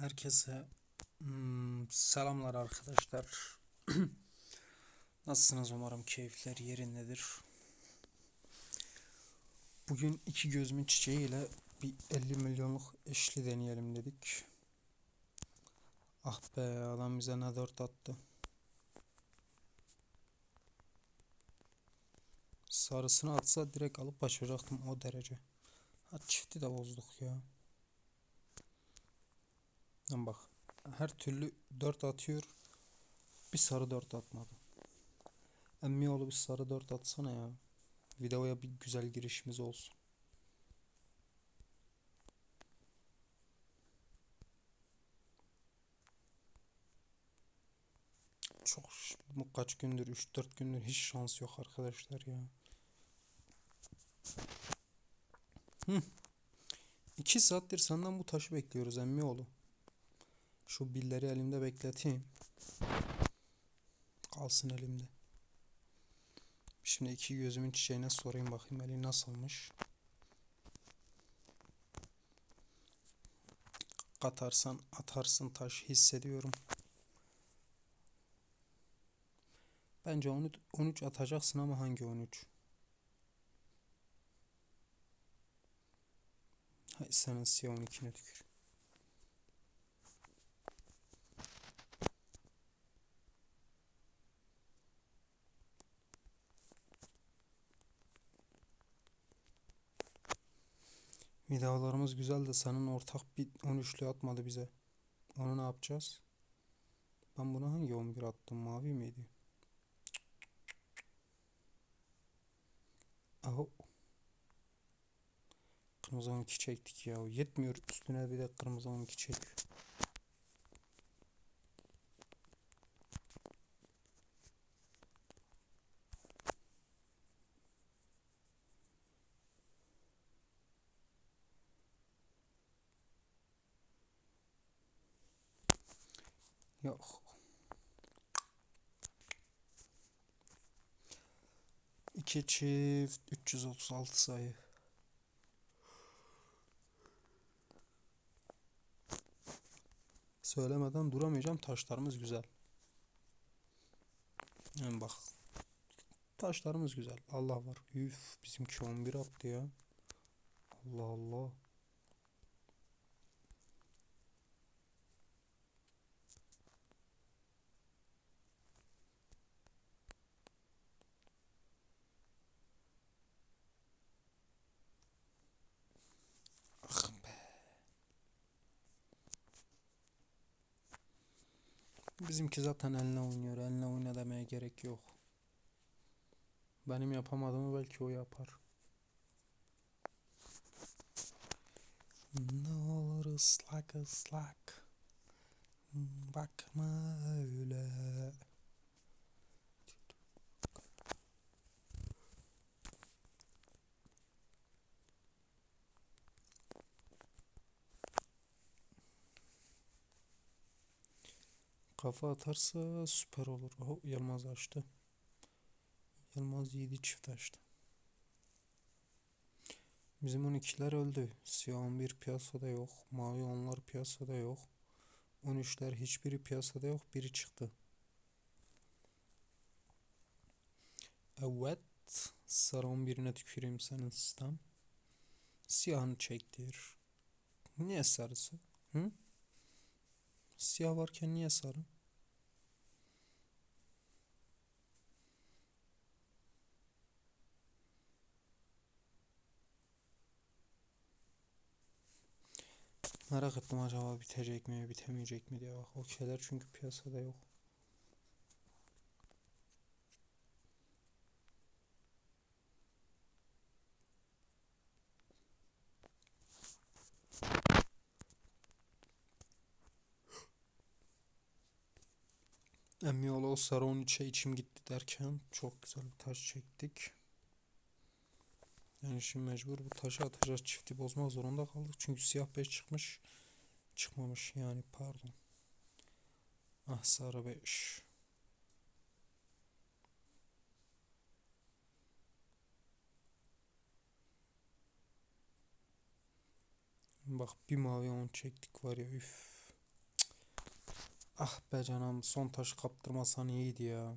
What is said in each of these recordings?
Herkese hmm, selamlar arkadaşlar. Nasılsınız umarım keyifler yerindedir. Bugün iki gözümün çiçeğiyle bir 50 milyonluk eşli deneyelim dedik. Ah be adam bize ne dört attı. Sarısını atsa direkt alıp başlayacaktım o derece. Ha çifti de bozduk ya. Lan bak her türlü 4 atıyor. Bir sarı 4 atmadı. Emmioğlu bir sarı 4 atsana ya. Videoya bir güzel girişimiz olsun. Çok kaç gündür 3-4 gündür hiç şans yok arkadaşlar ya. Hı. 2 saattir senden bu taşı bekliyoruz Emmioğlu. Şu billeri elimde bekleteyim. Kalsın elimde. Şimdi iki gözümün çiçeğine sorayım bakayım eli nasılmış. Katarsan atarsın taş hissediyorum. Bence onu 13 atacaksın ama hangi 13? Hay senin siyah 12'ne tükür. Vidalarımız güzel de senin ortak bir 13'lü atmadı bize. Onu ne yapacağız? Ben buna hangi 11 attım? Mavi miydi? Aho. Kırmızı 12 çektik ya. Yetmiyor üstüne bir de kırmızı 12 çekiyor. Yok. İki çift 336 sayı. Söylemeden duramayacağım. Taşlarımız güzel. Yani bak. Taşlarımız güzel. Allah var. Üf bizimki 11 attı ya. Allah Allah. Bizimki zaten eline oynuyor. Eline oyna demeye gerek yok. Benim yapamadığımı belki o yapar. Ne olur ıslak ıslak. Bakma öyle. Kafa atarsa süper olur. O Yılmaz açtı. Yılmaz 7 çift açtı. Bizim 12'ler öldü. Siyah 11 piyasada yok. Mavi onlar piyasada yok. 13'ler hiçbiri piyasada yok. Biri çıktı. Evet. Sarı 11'ine tüküreyim senin sistem. Siyahını çektir. Niye sarısı? Hı? Siyah varken niye sarı? Merak ettim acaba bitecek mi bitemeyecek mi diye bak. Okeyler çünkü piyasada yok. O sarı 13'e içim gitti derken çok güzel bir taş çektik. Yani şimdi mecbur bu taşı atacağız. Çifti bozmak zorunda kaldık. Çünkü siyah 5 çıkmış. Çıkmamış yani pardon. Ah sarı 5. Bak bir mavi 10 çektik var ya üf. Ah be canım son taşı kaptırmasan iyiydi ya.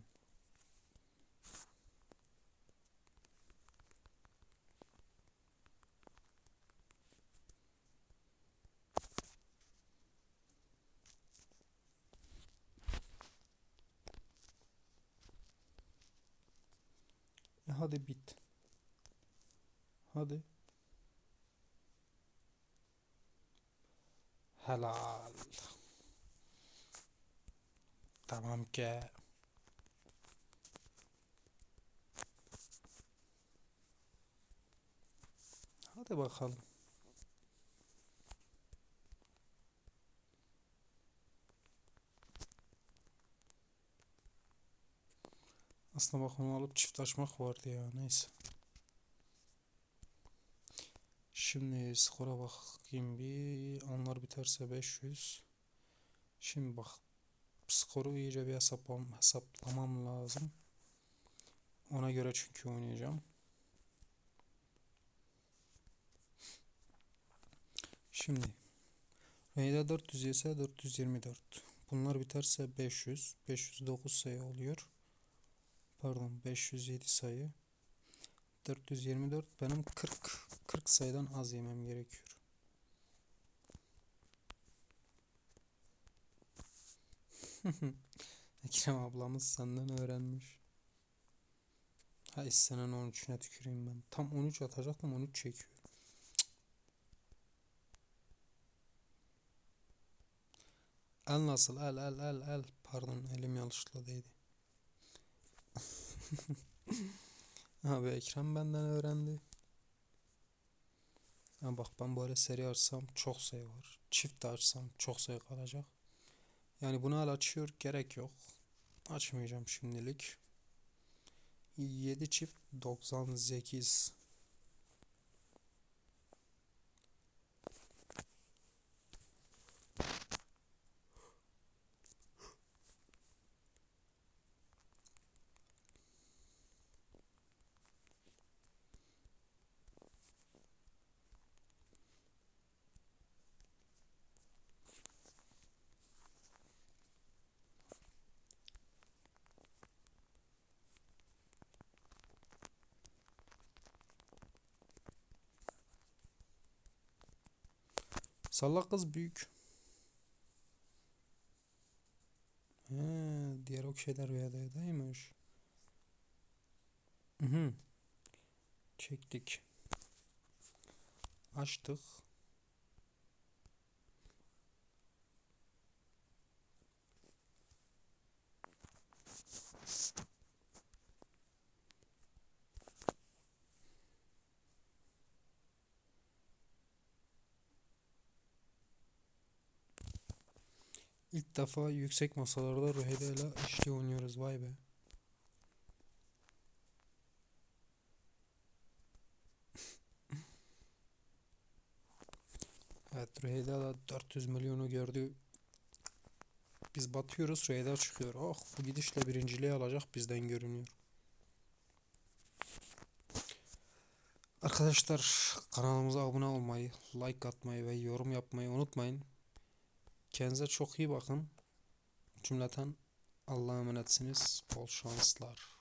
E hadi bit. Hadi. Helal. Tamam ki. Hadi bakalım. Aslında bak onu alıp çift açmak vardı ya neyse. Şimdi skora bakayım bir. Anlar biterse 500. Şimdi bak skoru iyice bir hesaplam hesaplamam lazım. Ona göre çünkü oynayacağım. Şimdi R'de 400 ise 424. Bunlar biterse 500. 509 sayı oluyor. Pardon 507 sayı. 424 benim 40 40 sayıdan az yemem gerekiyor. Ekrem ablamız senden öğrenmiş. Hay senin 13'üne tüküreyim ben. Tam 13 atacaktım 13 çekiyor. El nasıl? El el el el. Pardon elim yanlışlıkla değdi. Abi Ekrem benden öğrendi. Ha bak ben böyle seri açsam çok sayı var. Çift açsam çok sayı kalacak. Yani bunu al açıyor gerek yok. Açmayacağım şimdilik. 7 çift 98. Salla kız büyük. He, diğer ok şeyler rüyadaymış. Hı Çektik. Açtık. İlk defa yüksek masalarda Rüheyda ile eşli oynuyoruz vay be. Evet da 400 milyonu gördü. Biz batıyoruz Rüheyda çıkıyor. Oh bu gidişle birinciliği alacak bizden görünüyor. Arkadaşlar kanalımıza abone olmayı, like atmayı ve yorum yapmayı unutmayın. Kendinize çok iyi bakın. Cümleten Allah'a emanetsiniz. Bol şanslar.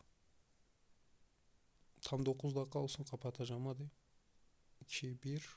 Tam 9 dakika olsun kapatacağım hadi. 2 1